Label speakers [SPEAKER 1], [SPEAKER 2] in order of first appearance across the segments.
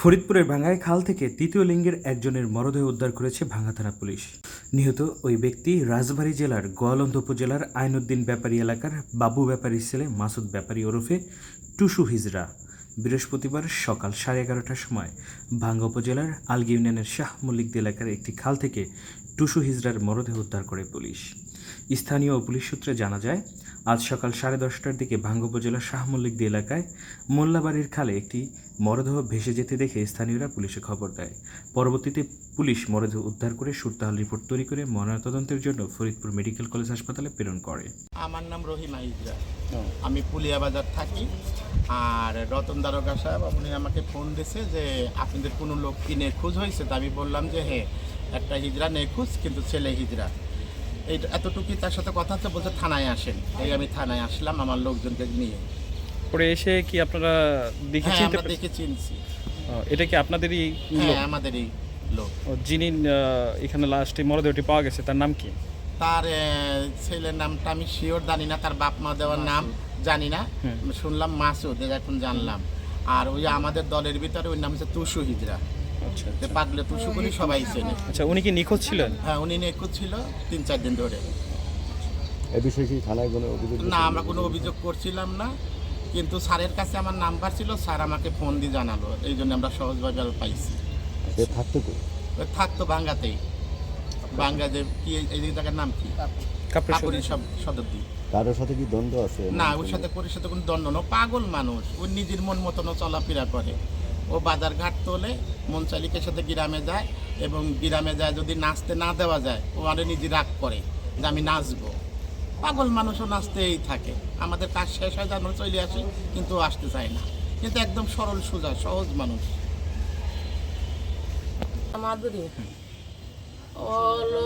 [SPEAKER 1] ফরিদপুরের ভাঙ্গায় খাল থেকে তৃতীয় লিঙ্গের একজনের মরদেহ উদ্ধার করেছে ভাঙ্গা থানা পুলিশ। নিহত ওই ব্যক্তি রাজবাড়ী জেলার গোয়ালন্দ উপজেলার আইনুদ্দিন ব্যাপারী এলাকার বাবু ব্যাপারীর ছেলে মাসুদ ব্যাপারী ওরফে টুসু হিজরা। বৃহস্পতিবার সকাল সাড়ে এগারোটার সময় ভাঙ্গা উপজেলার আলগি ইউনিয়নের শাহ মল্লিক এলাকার একটি খাল থেকে টুসু হিজরার মরদেহ উদ্ধার করে পুলিশ। স্থানীয় পুলিশ সূত্রে জানা যায় আজ সকাল সাড়ে দশটার দিকে ভাঙ্গ উপজেলার শাহ মল্লিকদি এলাকায় মোল্লাবাড়ির খালে একটি মরদেহ ভেসে যেতে দেখে স্থানীয়রা পুলিশে খবর দেয়। পরবর্তীতে পুলিশ মরদেহ উদ্ধার করে সুরতাহাল রিপোর্ট তৈরি করে ময়নাতদন্তের জন্য ফরিদপুর মেডিকেল কলেজ হাসপাতালে প্রেরণ করে।
[SPEAKER 2] আমার নাম রহিমা ইজরা আমি পুলিয়া বাজার থাকি। আর রতন দারোগা সাহেব উনি আমাকে ফোন দিয়েছে যে আপনাদের কোনো লোক কি নিখোঁজ হয়েছে? তা আমি বললাম যে হ্যাঁ একটা হিজড়া নিখোঁজ কিন্তু ছেলে হিজড়া। এই এতটুকুই তার সাথে কথা হচ্ছে বলছে থানায় আসেন। এই আমি থানায় আসলাম আমার লোকজনকে নিয়ে।
[SPEAKER 3] পরে এসে কি আপনারা দেখে
[SPEAKER 2] হ্যাঁ
[SPEAKER 3] চিনতে
[SPEAKER 2] আমরা দেখে চিনছি।
[SPEAKER 3] এটা কি আপনাদেরই লোক?
[SPEAKER 2] হ্যাঁ আমাদেরই লোক।
[SPEAKER 3] ও, যিনি আহ, এখানে লাস্টে মরদেহটি পাওয়া গেছে তার নাম কি?
[SPEAKER 2] তার আহ, ছেলের নামটা আমি শিওর জানি না তার বাপ মা দেওয়ার নাম জানি না। শুনলাম মাসুদ এটা এখন জানলাম। আর ওই আমাদের দলের ভিতরে ওই নাম হচ্ছে তুসু হিজরা। যে পাগলে তুসু করি সবাই চেনে।
[SPEAKER 3] আচ্ছা উনি কি নিখোঁজ ছিলেন?
[SPEAKER 2] হ্যাঁ উনি নিখোঁজ ছিল তিন চার দিন ধরে।
[SPEAKER 4] এ বিষয়ে কি থানায় কোনো অভিযোগ
[SPEAKER 2] না আমরা কোনো অভিযোগ করছিলাম না কিন্তু স্যারের কাছে আমার নাম্বার ছিল স্যার আমাকে ফোন দিয়ে জানালো এই জন্য আমরা সহজভাবে আরও পাইছি।
[SPEAKER 4] সে থাকতো তো
[SPEAKER 2] ওই থাকতো বাঙ্গাতেই। বাঙ্গা যে কি এই- এই জায়গার নাম কি?
[SPEAKER 3] কাপড়
[SPEAKER 2] কাপুরি সব সদর দিক।
[SPEAKER 4] কারোর সাথে কি দ্বন্দ্ব আছে?
[SPEAKER 2] না ওর সাথে পরির সাথে কোনো দ্বন্দ্ব না। ও পাগল মানুষ। ও নিজের মন মতনও চলাফেরা করে। ও বাজার ঘাট তোলে মন চালিকের সাথে গ্রামে যায় এবং গ্রামে যায় যদি নাচতে না দেওয়া যায়, ও আরে নিজে রাগ করে যে আমি নাচবো। পাগল মানুষও নাচতেই থাকে। আমাদের কাজ শেষ হয় যেন চলে আসে, কিন্তু আসতে চায় না। কিন্তু একদম সরল সোজা, সহজ মানুষ।
[SPEAKER 5] মাধুরী? হলো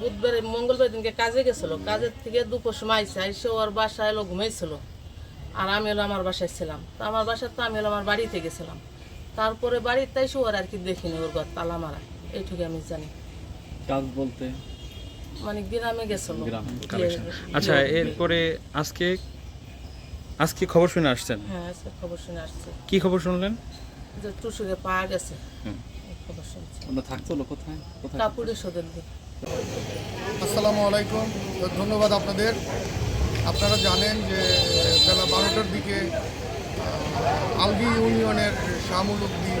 [SPEAKER 5] বুধবারে, মঙ্গলবার দিনকে কাজে গেছিল। কাজের থেকে দুপুর সময় আইসে ওর বাসায় এলো, ঘুমাইছিল। আর আমি হলো আমার বাসায় ছিলাম। তো আমার বাসায় তো আমি হলো আমার বাড়িতে গেছিলাম। তারপরে বাড়ির তাই ওর আর কি দেখিনি ওর ঘর তালা মারা। এইটুকু আমি জানি।
[SPEAKER 6] কাজ বলতে?
[SPEAKER 5] মানে গ্রামে গেছিল।
[SPEAKER 3] আচ্ছা এরপরে আজকে আজকে খবর শুনে আসছেন?
[SPEAKER 5] হ্যাঁ আজকে খবর শুনে আসছে।
[SPEAKER 3] কি খবর শুনলেন?
[SPEAKER 5] যে টুসুকে পাওয়া গেছে। খবর শুনছি।
[SPEAKER 6] আমরা থাকতো লোক কোথায়? কোথায়
[SPEAKER 5] কাপুরের সদের দিক।
[SPEAKER 7] আসসালামু আলাইকুম। ধন্যবাদ আপনাদের। আপনারা জানেন যে বেলা বারোটার দিকে আলগি ইউনিয়নের শামুল শামুলুদ্দি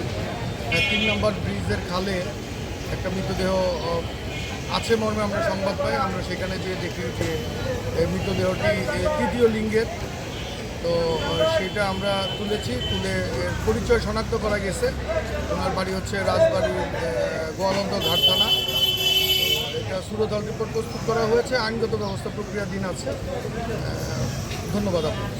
[SPEAKER 7] তিন নম্বর ব্রিজের খালে একটা মৃতদেহ আছে মর্মে আমরা সংবাদ পাই। আমরা সেখানে যেয়ে দেখি যে মৃতদেহটি তৃতীয় লিঙ্গের। তো সেটা আমরা তুলেছি, তুলে পরিচয় শনাক্ত করা গেছে। ওনার বাড়ি হচ্ছে রাজবাড়ির গোয়ালন্দ ঘাট থানা। এটা সুরতল রিপোর্ট প্রস্তুত করা হয়েছে। আইনগত ব্যবস্থা প্রক্রিয়াধীন আছে। ধন্যবাদ আপনাকে।